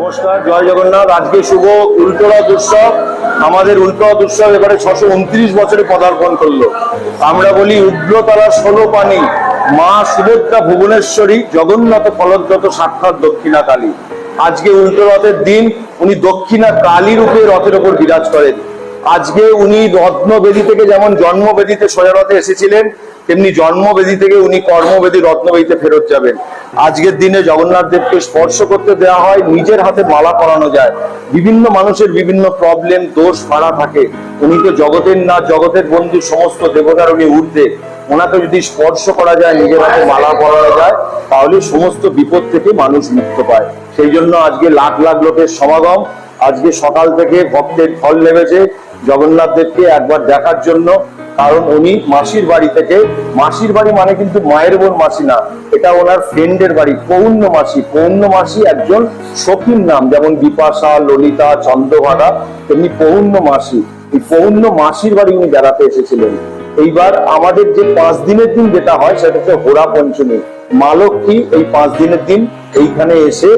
নমস্কার, জয় জগন্নাথ। আজকে শুভ উল্টোরথ উৎসব আমাদের উল্টোরথ উৎসব এবারে ছশো উনত্রিশ বছরে পদার্পণ করল। আমরা বলি উগ্রতারা ষোলো পানি, মা সুভদ্রা ভুবনেশ্বরী, জগন্নাথ ফলদ্রত সাক্ষাৎ দক্ষিণা কালী আজকে উল্টো রথের দিন, উনি দক্ষিণা কালী রূপে রথের ওপর বিরাজ করেন। আজকে উনি রত্নবেদী থেকে যেমন জন্মবেদীতে সোজা রথে এসেছিলেন, তেমনি জন্মবেদী থেকে উনি কর্মবেদী রত্নবেদীতে ফেরত যাবেন। আজকের দিনে জগন্নাথ দেবকে স্পর্শ করতে দেওয়া হয়, নিজের হাতে মালা পরানো যায়। বিভিন্ন মানুষের বিভিন্ন প্রবলেম দোষ ভাড়া থাকে। উনি তো জগতের না, জগতের বন্ধু, সমস্ত দেবতার উনি ঊর্ধ্বে। ওনাকে যদি স্পর্শ করা যায়, নিজের হাতে মালা পরানো যায়, তাহলে সমস্ত বিপদ থেকে মানুষ মুক্ত পায়। সেই জন্য আজকে লাখ লাখ লোকের সমাগম। আজকে সকাল থেকে ভক্তের ফল নেমেছে। জগন্নাথ দেবকে একবার দেখার জন্য, কারণ উনি মাসির বাড়ি থেকে, মাসির বাড়ি মানে কিন্তু মায়ের বোন মাসি না, এটা ওনার ফ্রেন্ডের বাড়ি পৌর্ণ মাসি পৌর্ণ মাসি একজন সখীর নাম, যেমন বিপাশা, ললিতা, চন্দ্রভাগা, তেমনি পৌর্ণ মাসি। এই পৌর্ণ মাসির বাড়ি উনি বেড়াতে এসেছিলেন। এইবার আমাদের যে পাঁচ দিনের দিন যেটা হয়, সেটা হচ্ছে হোরা পঞ্চমী। মা লক্ষ্মী এই পাঁচ দিনের দিন এইখানে এসে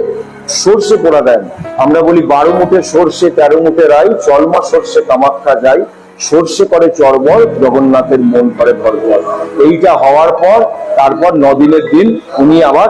সর্ষে পোড়া দেন। আমরা বলি, বারো মুঠে সর্ষে, তেরো মুঠে রাই, চলমা সর্ষে কামাখ্যা যাই। সর্ষে করে চর্বর জগন্নাথের মন করে ধর্মর এইটা হওয়ার পর, তারপর নদিনের দিন উনি আবার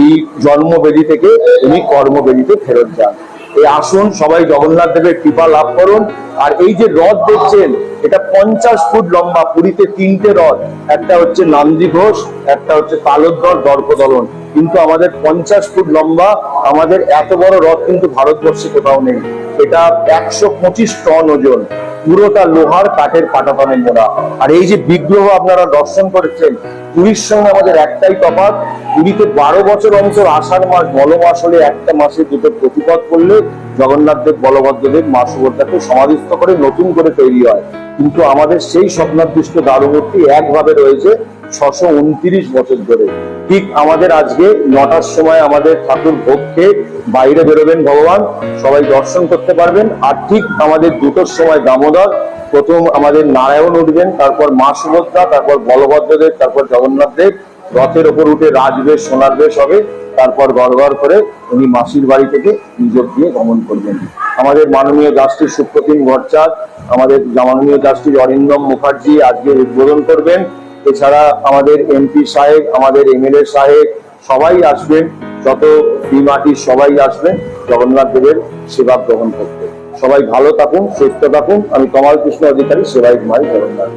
এই জন্মবেদী থেকে, উনি কর্মবেদিতে ফেরত যান। এই আসুন, সবাই জগন্নাথ দেবের কৃপা লাভ করুন। আর এই যে রথ দেখছেন, এটা পঞ্চাশ ফুট লম্বা, পুরীতে তিনটে রথ একটা হচ্ছে নান্দি ঘোষ, একটা হচ্ছে তালোদ্দর দর্পদলন। কিন্তু আমাদের পঞ্চাশ ফুট লম্বা, আমাদের এত বড় রথ কিন্তু ভারতবর্ষে কোথাও নেই। এটা একশো পঁচিশ টন ওজন। পুরোটা লোহার কাঠের পাটাতনে মোড়া আর এই যে বিগ্রহ আপনারা দর্শন করেছেন, পুরীর সঙ্গে আমাদের একটাই তফাৎ, পুরীতে বারো বছর অন্তর আষাঢ় মাস বল মাস হলে একটা মাসে দুটো প্রতিপদ করলে জগন্নাথ দেব বলভদ্রদেব মা সুভদ্রাকে সমাধিস্থ করে নতুন করে তৈরি হয়। কিন্তু আমাদের সেই স্বপ্নাদৃষ্ট দারুমূর্তি একভাবে রয়েছে ছশো উনত্রিশ বছর ধরে। ঠিক আমাদের আজকে নটার সময় আমাদের ঠাকুর ভোগ খেয়ে বাইরে বেরোবেন ভগবান। সবাই দর্শন করতে পারবেন। আর ঠিক আমাদের দুটোর সময় দামোদর, প্রথম আমাদের নারায়ণ উঠবেন, তারপর মা সুভদ্রা, তারপর বলভদ্রদেব তারপর জগন্নাথ দেব। রথের ওপর উঠে রাজবেশ সোনার বেশ হবে। তারপর গড় করে উনি মাসির বাড়ি থেকে নিজের দিয়ে গমন করবেন। আমাদের মাননীয় জাস্টিস সুপ্রতিম ভট্টাচার্য, আমাদের মাননীয় জাস্টিস অরিন্দম মুখার্জি আজকে উদ্বোধন করবেন। এছাড়া আমাদের এমপি সাহেব, আমাদের এমএলএ সাহেব সবাই আসবেন। যত মাটির সবাই আসবেন। জগন্নাথ দেবের সেবা গ্রহণ করতে। সবাই ভালো থাকুন, সুস্থ থাকুন। আমি কমাল কৃষ্ণ অধিকারী, সেবাই কুমারী জগন্নাথ।